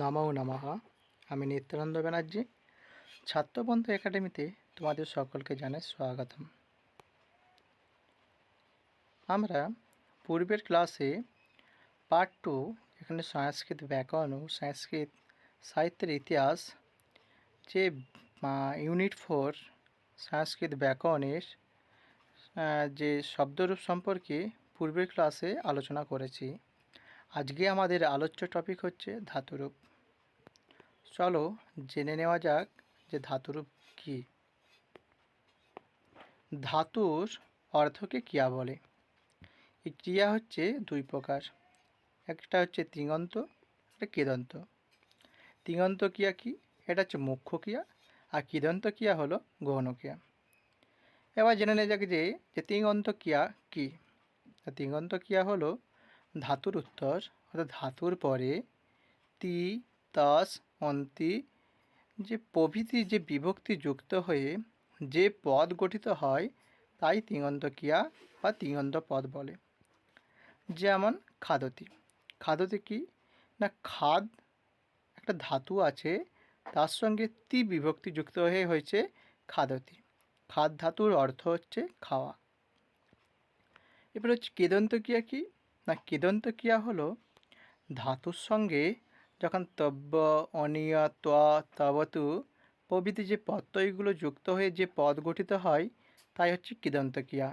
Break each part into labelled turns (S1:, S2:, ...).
S1: নমো নমঃ। আমি নিত্যানন্দ ব্যানার্জি ছাত্রবন্ধু একাডেমিতে তোমাদের সকলকে জানাই স্বাগতম। আমরা পূর্বের ক্লাসে পার্ট টু এখানে সংস্কৃত ব্যাকরণ ও সংস্কৃত সাহিত্যের ইতিহাস, যে ইউনিট ফোর সংস্কৃত ব্যাকরণের যে শব্দরূপ সম্পর্কে পূর্বের ক্লাসে আলোচনা করেছি। আজকে আমাদের আলোচ্য টপিক হচ্ছে ধাতুরূপ। চলো জেনে নেওয়া যাক যে ধাতুরূপ কী। ধাতুর অর্থকে ক্রিয়া বলে। এই ক্রিয়া হচ্ছে দুই প্রকার। একটা হচ্ছে তিঙন্ত একটা কেদন্ত। তিঙন্ত ক্রিয়া কি? এটা হচ্ছে মুখ্য ক্রিয়া, আর কিদন্ত ক্রিয়া হলো গৌণ ক্রিয়া। এবার জেনে নেওয়া যাক যে তিঙন্ত ক্রিয়া কী? তিঙন্ত ক্রিয়া হলো ধাতুর উত্তর, অর্থাৎ ধাতুর পরে তি, তাস, অন্তি, যে প্রভৃতি যে বিভক্তি যুক্ত হয়ে যে পদ গঠিত হয়, তাই তিঙন্ত ক্রিয়া বা তিঙন্ত পদ বলে। যেমন খাদতি। খাদতি কি? না, খাদ একটা ধাতু আছে, তার সঙ্গে তি বিভক্তি যুক্ত হয়ে হয়েছে খাদতি। খাদ ধাতুর অর্থ হচ্ছে খাওয়া। এবার হচ্ছে কেদন্ত ক্রিয়া কি? না, কেদন্ত ক্রিয়া হলো ধাতুর সঙ্গে যখন তব্য, অনিয়া, ত্বা, তবতু প্রভৃতি যে প্রত্যয়গুলো যুক্ত হয়ে যে পদ গঠিত হয়, তাই হচ্ছে কিদন্ত ক্রিয়া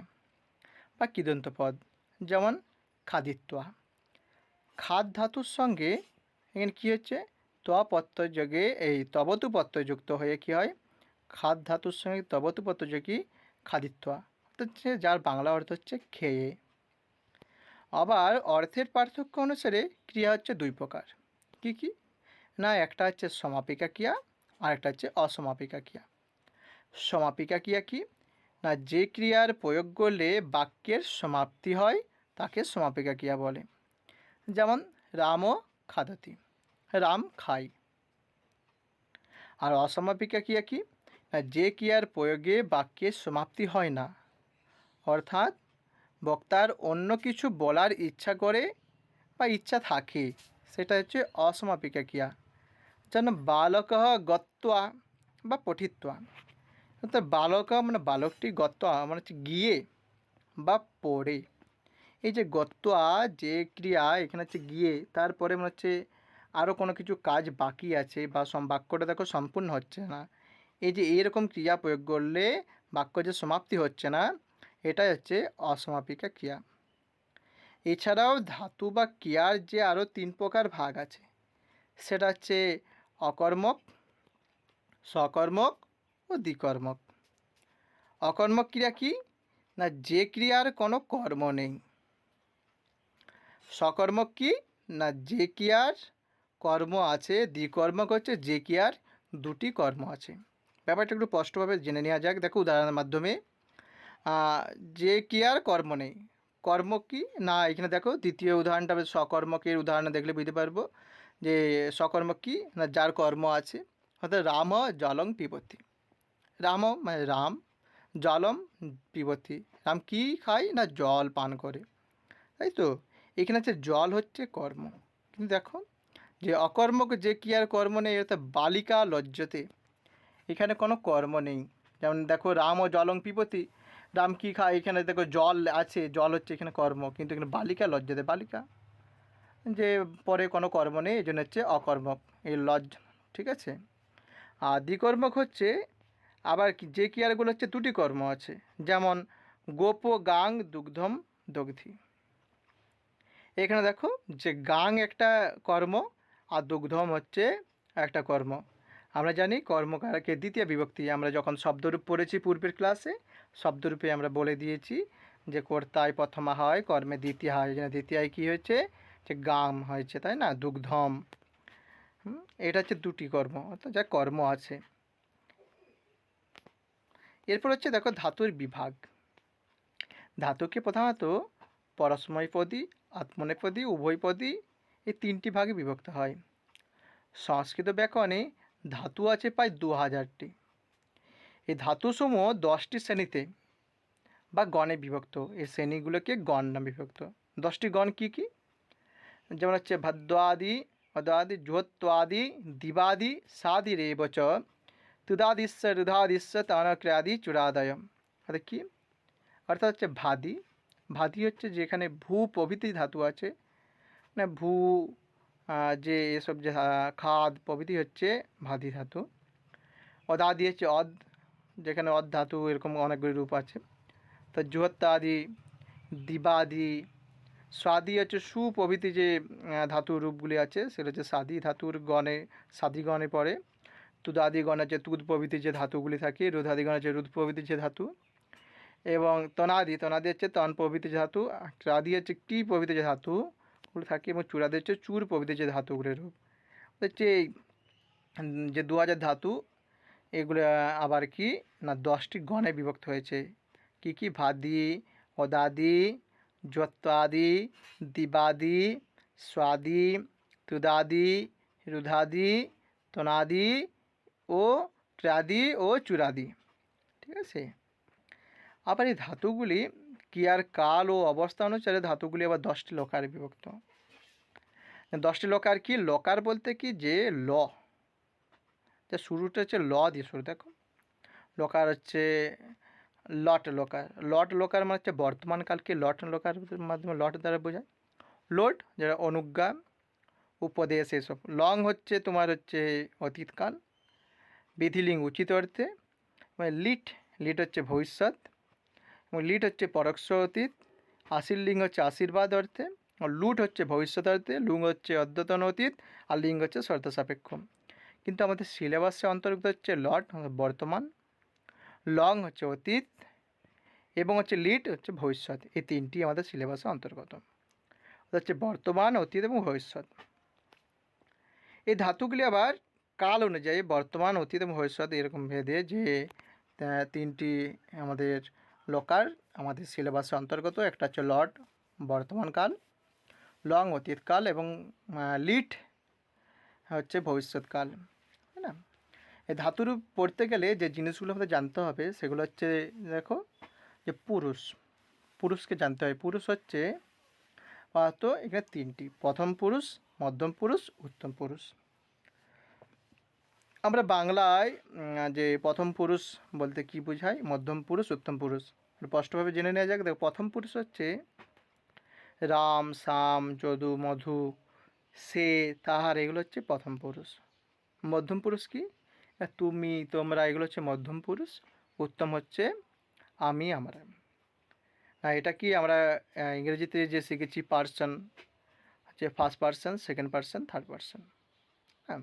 S1: বা কিদন্ত পদ, যেমন খাদিত্বা খাদ ধাতুর সঙ্গে এখানে কী হচ্ছে? ত্বা প্রত্যয় যোগে, এই তবতু প্রত্যয় যুক্ত হয়ে কী হয়? খাদ ধাতুর সঙ্গে তবতু প্রত্যয় যোগী খাদিত্বা হচ্ছে যার বাংলা অর্থ হচ্ছে খেয়ে। আবার অর্থের পার্থক্য অনুসারে ক্রিয়া হচ্ছে দুই প্রকার। কি কি? না, একটা হচ্ছে সমাপিকা ক্রিয়া আর একটা হচ্ছে অসমাপিকা ক্রিয়া। সমাপিকা ক্রিয়া কি? না, যে ক্রিয়ার প্রয়োগ করলে বাক্যের সমাপ্তি হয়, তাকে সমাপিকা ক্রিয়া বলে। যেমন রামও খাদতি। রাম খাই আর অসমাপিকা ক্রিয়া কি? না, যে ক্রিয়ার প্রয়োগে বাক্যের সমাপ্তি হয় না। অর্থাৎ বক্তার অন্য কিছু বলার ইচ্ছা করে বা ইচ্ছা থাকে, সেটা হচ্ছে অসমাপিকা ক্রিয়া যেন বালক গত্বা বা পঠিত্বা। অর্থাৎ বালক মানে বালকটি গত্বা মানে হচ্ছে গিয়ে বা পড়ে এই যে গত্বা যে ক্রিয়া, এখানে হচ্ছে গিয়ে, তারপরে মনে হচ্ছে আরও কোনো কিছু কাজ বাকি আছে বা বাক্যটা দেখো সম্পূর্ণ হচ্ছে না। এই যে এইরকম ক্রিয়া প্রয়োগ করলে বাক্য যে সমাপ্তি হচ্ছে না এটাই হচ্ছে অসমাপিকা ক্রিয়া। এছাড়াও ধাতু বা ক্রিয়ার যে আরও তিন প্রকার ভাগ আছে, সেটা হচ্ছে অকর্মক সকর্মক ও দ্বিকর্মক। অকর্মক ক্রিয়া কি? না, যে ক্রিয়ার কোনো কর্ম নেই। সকর্মক কি? না, যে ক্রিয়ার কর্ম আছে, দ্বিকর্মক হচ্ছে যে ক্রিয়ার দুটি কর্ম আছে। ব্যাপারটা একটু স্পষ্টভাবে জেনে নেওয়া যাক। দেখো উদাহরণের মাধ্যমে যে ক্রিয়ার কর্ম নেই। কর্ম কি? না, এখানে দেখো, দ্বিতীয় উদাহরণটা সকর্মকের উদাহরণ দেখলে বুঝতে পারব যে সকর্ম কি? না, যার কর্ম আছে, অর্থাৎ রাম জলং পিবতি রাম মানে রাম, জলম পিবতি রাম কি খায়? না, জল পান করে। তাই তো? এখানে হচ্ছে জল হচ্ছে কর্ম। কিন্তু দেখো, যে অকর্মক যে কি আর কর্ম নেই অর্থাৎ বালিকা লজ্জতে। এখানে কোনো কর্ম নেই। যেমন দেখো, রাম ও জলং পিপতি রাম কী খায় এখানে দেখো জল আছে, জল হচ্ছে এখানে কর্ম, কিন্তু এখানে বালিকা লজ্জাতে বালিকা। যে পরে কোনো কর্ম নেই, এই জন্য হচ্ছে অকর্মক, এই লজ ঠিক আছে? আর দ্বিকর্মক হচ্ছে, আবার যে ক্রিয়ারগুলো হচ্ছে দুটি কর্ম আছে, যেমন গোপ, গাং, দুগ্ধম, দগ্ধি। এখানে দেখো যে গাং একটা কর্ম, আর দুগ্ধম হচ্ছে একটা কর্ম। আমরা জানি কর্মকারকে দ্বিতীয় বিভক্তি। আমরা যখন শব্দরূপ পড়েছি পূর্বের ক্লাসে, শব্দরূপে আমরা বলে দিয়েছি যে কর্তায় প্রথমা হয় কর্মে দ্বিতীয় হয় দ্বিতীয় কী হয়েছে? যে গাম হয়েছে, তাই না? দুগ্ধম। এটা হচ্ছে দুটি কর্ম, অর্থাৎ যা কর্ম আছে। এরপর হচ্ছে দেখো ধাতুর বিভাগ। ধাতুকে প্রধানত পরস্ময়পদী আত্মনেপদী উভয়পদী এই তিনটি ভাগে বিভক্ত হয়। সংস্কৃত ব্যাকরণে ধাতু আছে প্রায় দু হাজারটি। এই ধাতুসমূহ দশটি শ্রেণীতে বা গণে বিভক্ত। এই শ্রেণীগুলোকে গণ নামে বিভক্ত। দশটি গণ কি কি? যেমন হচ্ছে ভাদ্যাদি অদাদি জোত্বাদি দিবাদি সাদিরেব চ তুদাদিস্য, রুধাদিস্য, তানক্রাদি চূড়াদয় অর্থাৎ কি? অর্থাৎ হচ্ছে ভাদি। ভাদি হচ্ছে যেখানে ভূ প্রভৃতি ধাতু আছে। মানে ভূ যে এসব যে খাদ প্রভৃতি হচ্ছে ভাদি ধাতু। অদাদি হচ্ছে অদ যেখানে অদ ধাতু এরকম অনেকগুলি রূপ আছে। তো জোত্তাদি দিবাদি স্বাদি হচ্ছে সু প্রভৃতি যে ধাতুর রূপগুলি আছে সেটা হচ্ছে সাদি ধাতুর গণে সাদি গণে পড়ে। তুদাদি গণ হচ্ছে তুদ প্রভৃতি যে ধাতুগুলি থাকে গণ হচ্ছে রুদ প্রভৃতি যে ধাতু। এবং তনাদি তনাদি হচ্ছে তন প্রভৃতি ধাতু ত্রাদি হচ্ছে কি প্রভৃতি যে ধাতুগুলো থাকে এবং চূড়াদি হচ্ছে চুর প্রভৃতি যে ধাতুগুলির রূপ। হচ্ছে এই যে দু হাজার ধাতু, এগুলো আবার কি? না, দশটি গণে বিভক্ত হয়েছে। কি কি? ভাদি, অদাদি, যত্তাদি, দিবাদি, স্বাদি, তুদাদি, রুধাদি, তনাদি ও ত্রাদি ও চূড়াদি। ঠিক আছে? আবার এই ধাতুগুলি ক্রিয়ার কাল ও অবস্থা অনুসারে ধাতুগুলি আবার দশটি লকারে বিভক্ত। দশটি লকার কি? লকার বলতে কি? যে ল। যে শুরুটা হচ্ছে ল দিয়ে শুরু, দেখো। লকার হচ্ছে লট লকার। লট লকার মানে হচ্ছে বর্তমান কালকে, লট লকার মাধ্যমে লট দ্বারা বোঝায়। লোট যেটা অনুজ্ঞা, উপদেশ এসব। লং হচ্ছে তোমার হচ্ছে অতীতকাল। বিধিলিঙ্গ, উচিত অর্থে। মানে লিট লিট হচ্ছে ভবিষ্যৎ। এবং লিট হচ্ছে পরোক্ষ অতীত আশির লিঙ্গ হচ্ছে আশীর্বাদ অর্থে লুট হচ্ছে ভবিষ্যৎ অর্থে, লুঙ্গ হচ্ছে অদ্যতন অতীত, আর লিঙ্গ হচ্ছে শর্ত সাপেক্ষ কিন্তু আমাদের সিলেবাসে অন্তর্ভুক্ত হচ্ছে লট বর্তমান। লং হচ্ছে অতীত, এবং হচ্ছে লিট হচ্ছে ভবিষ্যৎ। এই তিনটি আমাদের সিলেবাসে অন্তর্গত। হচ্ছে বর্তমান, অতীত এবং ভবিষ্যৎ। এই ধাতুগুলি আবার কাল অনুযায়ী বর্তমান, অতীত এবং ভবিষ্যৎ এরকম ভেদে যে তিনটি আমাদের লোকার আমাদের সিলেবাসের অন্তর্গত একটা হচ্ছে লট বর্তমান কাল লং অতীতকাল এবং লিট হচ্ছে ভবিষ্যৎকাল, তাই না? এই ধাতুর পড়তে গেলে যে জিনিসগুলো আমাদের জানতে হবে সেগুলো হচ্ছে, দেখো, যে পুরুষ, পুরুষকে জানতে হয়। পুরুষ হচ্ছে তো এখানে তিনটি, প্রথম পুরুষ, মধ্যম পুরুষ, উত্তম পুরুষ। আমরা বাংলায় যে প্রথম পুরুষ বলতে কি বোঝায়? মধ্যম পুরুষ, উত্তম পুরুষ। স্পষ্টভাবে জেনে নেওয়া যাক। দেখো, প্রথম পুরুষ হচ্ছে রাম শাম যদু, মধু, সে, তাহার, এগুলো হচ্ছে প্রথম পুরুষ। মধ্যম পুরুষ কি? তুমি, তোমরা, এগুলো হচ্ছে মধ্যম পুরুষ। উত্তম হচ্ছে আমি, আমরা। এটা কি আমরা ইংরেজিতে যে শিখেছি পার্সন হচ্ছে first person second person third person হ্যাঁ?